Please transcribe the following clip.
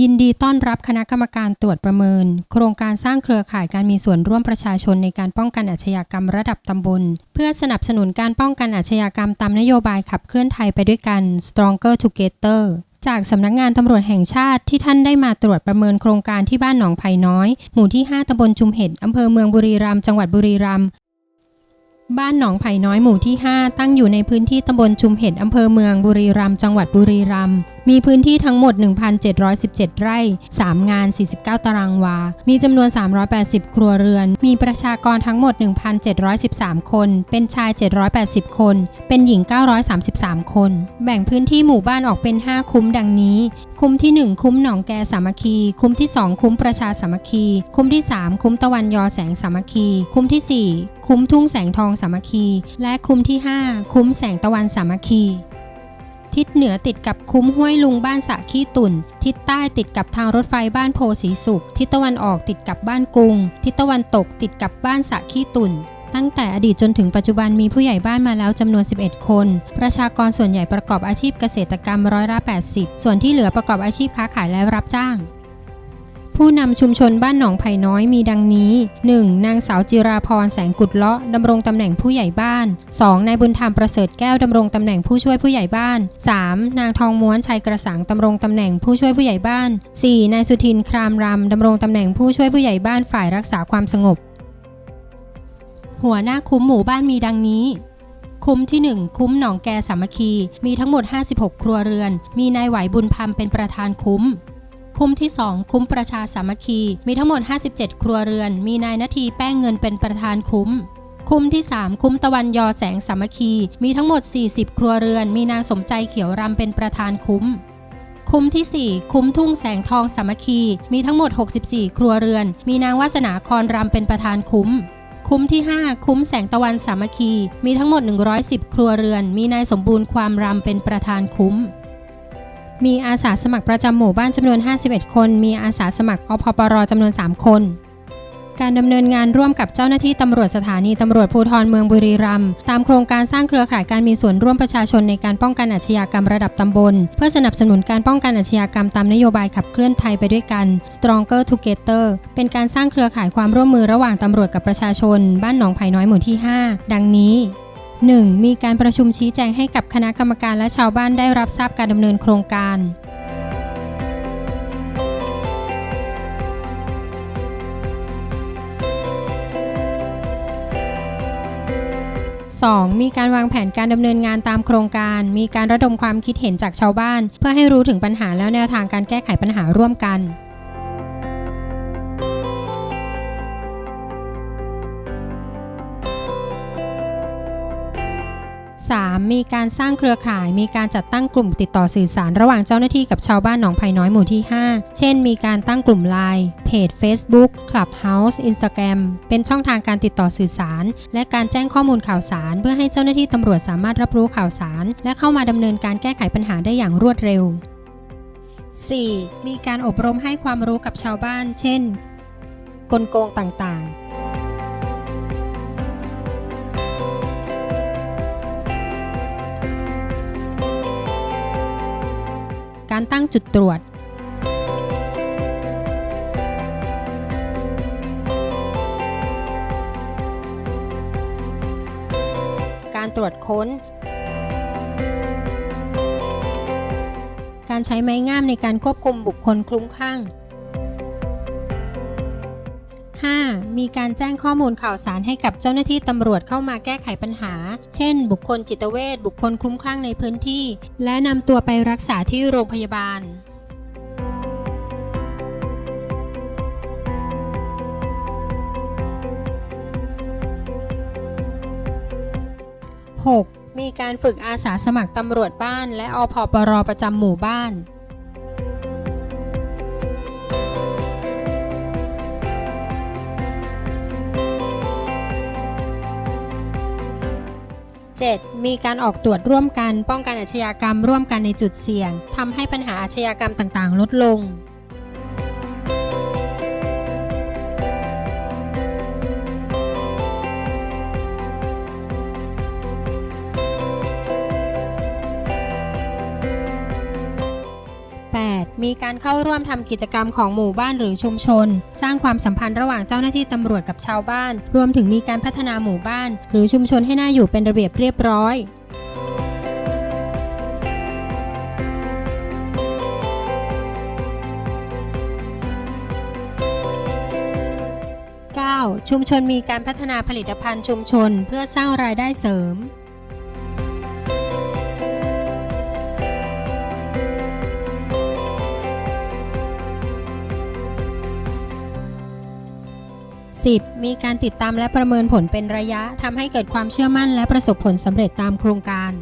ยินดีต้อนรับคณะกรรมการตรวจประเมิน โครงการสร้างเครือข่ายการมีส่วนร่วมประชาชนในการป้องกันอาชญากรรมระดับตำบล เพื่อสนับสนุนการป้องกันอาชญากรรมตามนโยบายขับเคลื่อนไทยไปด้วยกัน Stronger Together จากสำนักงานตำรวจแห่งชาติที่ท่านได้มาตรวจประเมินโครงการที่บ้านหนองไผ่น้อย หมู่ที่ 5ตำบลชุมเห็ดอำเภอเมืองบุรีรัมย์จังหวัดบุรีรัมย์บ้านหนองไผ่น้อยหมู่ที่ 5 ตั้งอยู่ในพื้นที่ตำบลชุมเห็ดอำเภอเมืองบุรีรัมย์จังหวัดบุรีรัมย์ มีพื้นที่ทั้งหมด 1,717 ไร่ 3 งาน 49 ตารางวา มีจำนวน 380 ครัวเรือน มีประชากรทั้งหมด 1,713 คน เป็นชาย 780 คน เป็นหญิง 933 คน แบ่งพื้นที่หมู่บ้านออกเป็น 5 คุ้มดังนี้ คุ้มที่ 1 คุ้มหนองแกสามัคคี คุ้มที่ 2 คุ้มประชาสามัคคี คุ้มที่ 3 คุ้มตะวันยอแสงสามัคคี คุ้มทีสี่4 คุ้มทุ่งแสงทองสามัคคี และคุ้มที่ 5 คุ้มแสงตะวันสามัคคี ทิศเหนือติดกับคุ้มห้วยลุงบ้านสะขี้ตุ่น ทิศใต้ติดกับทางรถไฟบ้านโพสีสุข ทิศตะวันออกติดกับบ้านกุง ทิศตะวันตกติดกับบ้านสะขี้ตุ่น ตั้งแต่อดีตจนถึงปัจจุบันมีผู้ใหญ่บ้านมาแล้วจำนวน 11 คน ประชากรส่วนใหญ่ประกอบอาชีพเกษตรกรรมร้อยละ 80 ส่วนที่เหลือประกอบอาชีพค้าขายและรับจ้าง ผู้นำชุมชนบ้านหนองไผ่น้อยมีดังนี้ 1. นางสาวจิราพรแสงกุดเลาะดำรงตำแหน่งผู้ใหญ่บ้าน 2. นายบุญธรรมประเสริฐแก้วดำรงตำแหน่งผู้ช่วยผู้ใหญ่บ้าน 3. นางทองม้วนชัยกระสังดำรงตำแหน่งผู้ช่วยผู้ใหญ่บ้าน 4. นายสุทินครามรำดำรงตำแหน่งผู้ช่วยผู้ใหญ่บ้านฝ่ายรักษาความสงบ หัวหน้าคุ้มหมู่บ้านมีดังนี้คุ้มที่ 1 คุ้มหนองแกสามัคคี มีทั้งหมด 56 ครัวเรือน มีนายไหวบุญพรรมเป็นประธานคุ้ม คุ้มที่ 2 คุ้มประชาสามัคคี มีทั้งหมด 57 ครัวเรือน มีนายนาทีแป้งเงินเป็นประธานคุ้ม คุ้มที่ 3 คุ้มตะวันยอแสงสามัคคี มีทั้งหมด 40 ครัวเรือน มีนางสมใจเขียวรำเป็นประธานคุ้ม คุ้มที่ 4 คุ้มทุ่งแสงทองสามัคคี มีทั้งหมด 64 ครัวเรือน มีนางวาสนาคอนรำเป็นประธานคุ้มคุ้มที่ 5 คุ้มแสงตะวันสามัคคี มีทั้งหมด 110 ครัวเรือน มีนายสมบูรณ์ความรำเป็นประธานคุ้ม มีอาสาสมัครประจำหมู่บ้านจำนวน 51 คน มีอาสาสมัครอพปรจำนวน 3 คน การดำเนินงานร่วมกับเจ้าหน้าที่ตำรวจสถานีตำรวจภูธรเมืองบุรีรัมย์ตามโครงการสร้างเครือข่ายการมีส่วนร่วมประชาชนในการป้องกันอาชญากรรมระดับตำบล เพื่อสนับสนุนการป้องกันอาชญากรรมตามนโยบายขับเคลื่อนไทยไปด้วยกัน Stronger Together เป็นการสร้างเครือข่ายความร่วมมือระหว่างตำรวจกับประชาชน บ้านหนองไผ่น้อยหมู่ที่ 5 ดังนี้ 1. มีการประชุมชี้แจงให้กับคณะกรรมการและชาวบ้านได้รับทราบการดำเนินโครงการ 2. มีการวางแผนการดำเนินงานตามโครงการ มีการระดมความคิดเห็นจากชาวบ้าน เพื่อให้รู้ถึงปัญหาแล้วแนวทางการแก้ไขปัญหาร่วมกัน 3. มีการสร้างเครือข่าย มีการจัดตั้งกลุ่มติดต่อสื่อสารระหว่างเจ้าหน้าที่กับชาวบ้านหนองไผ่น้อยหมู่ที่ 5 เช่น มีการตั้งกลุ่มไลน์เพจ Facebook Clubhouse Instagram เป็นช่องทางการติดต่อสื่อสาร และการแจ้งข้อมูลข่าวสาร เพื่อให้เจ้าหน้าที่ตำรวจสามารถรับรู้ข่าวสาร และเข้ามาดำเนินการแก้ไขปัญหาได้อย่างรวดเร็ว 4. มีการอบรมให้ความรู้กับชาวบ้าน เช่น กลโกงต่างๆ การตั้งจุดตรวจ การตรวจค้น การใช้ไม้งามในการควบคุมบุคคลคลุ้มคลั่ง 5. มีการแจ้งข้อมูลข่าวสารให้กับเจ้าหน้าที่ตำรวจเข้ามาแก้ไขปัญหา เช่น บุคคลจิตเวชบุคคลคลุ้มคลั่งในพื้นที่ และนำตัวไปรักษาที่โรงพยาบาล 6. มีการฝึกอาสาสมัครตำรวจบ้านและอพปรประจำหมู่บ้าน 7. มีการออกตรวจร่วมกัน ป้องกันอาชญากรรมร่วมกันในจุดเสี่ยงทำให้ปัญหาอาชญากรรมต่างๆ ลดลง มีการเข้าร่วมทำกิจกรรมของหมู่บ้านหรือชุมชน สร้างความสัมพันธ์ระหว่างเจ้าหน้าที่ตำรวจกับชาวบ้าน รวมถึงมีการพัฒนาหมู่บ้าน หรือชุมชนให้น่าอยู่เป็นระเบียบเรียบร้อย 9. ชุมชนมีการพัฒนาผลิตภัณฑ์ชุมชนเพื่อสร้างรายได้เสริมิทธิ์ มีการติดตามและประเมินผลเป็นระยะทำให้เกิดความเชื่อมั่นและประสบผลสำเร็จตามโครงการ